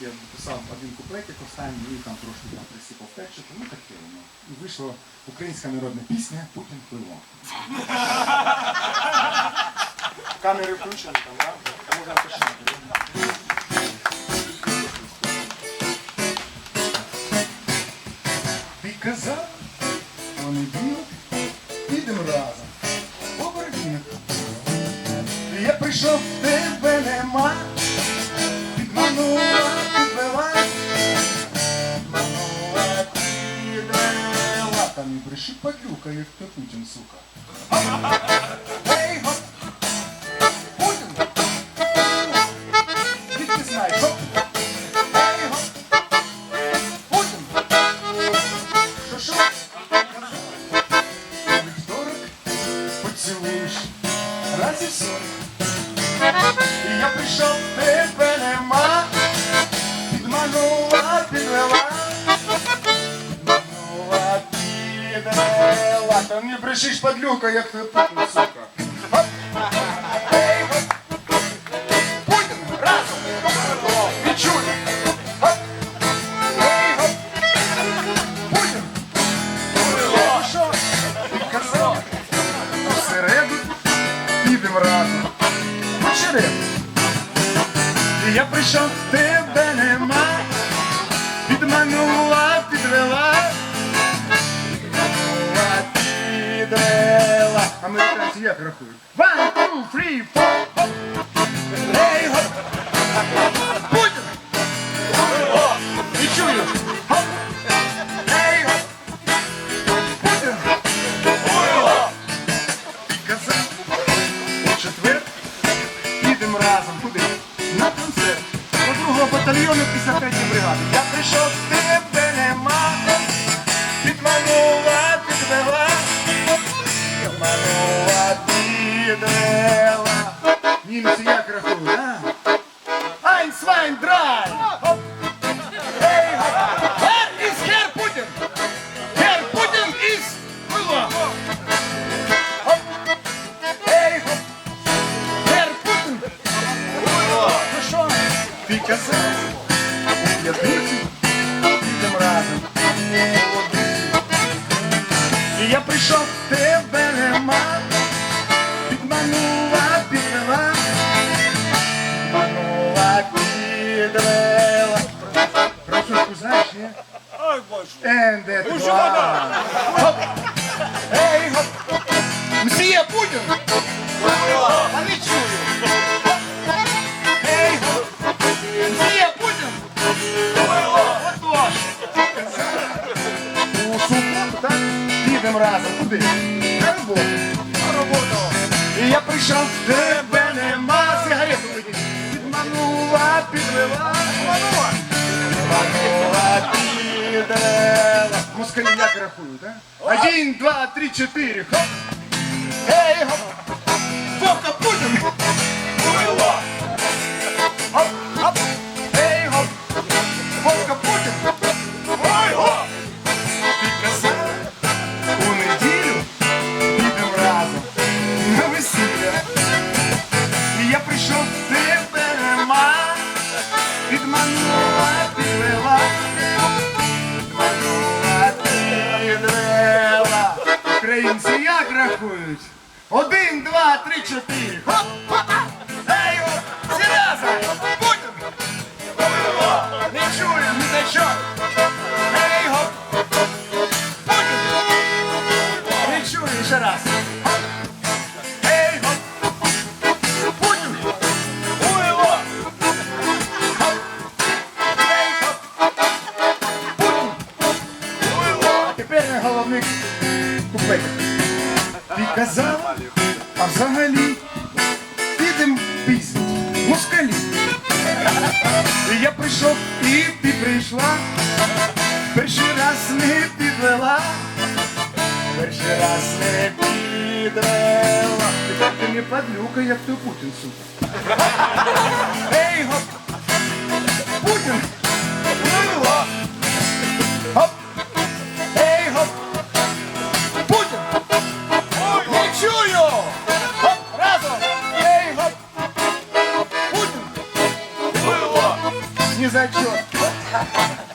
Я написав один куплетик останній і там трошки там присипав тексту, ну таке воно. І вийшла українська народна пісня Путін пливо. Камери включені там, да? Можна починати. Ти казав, понеділок, підемо разом. По Я прийшов, тебе падлюка, як ти Путін, сука. Путін! Знаєш? Вівторок поцілуєш разів сорок. І я прийшов, тебе нема, підманула, підвела, Та не брешиш, падлюка, як ти Путін, сука. Путін, разом! Відчуй! Путін! Що, казав? У підемо разом. Почерем. І я прийшов, тебе нема, підманула, підвела, Американці як рахують? One, two, three, four, Німці як рахують, а? And that one. Хоп. Ей, хоп. Мсія Путін. А не чую. Ей, хоп. Мсія Путін. Отож. У суботу, так? Підемо разом. Куди? На роботу. На роботу. І я прийшов, тебе нема. Сигарету. Підманула, підвела. Підманула. Підманула, підвела. Як рахую, да? Один, два, три, чотири. Хоп. Один, два, три, чотири. Хоп! Ей, Серйозно! Путін! Не чую, за взагалі підем пісню, москалі. Я прийшов, і ти прийшла, перший раз не підвела, перший раз не підвела. Тепер ти не падлюка, як ти Путін, сука. Ей, гоп! Ей,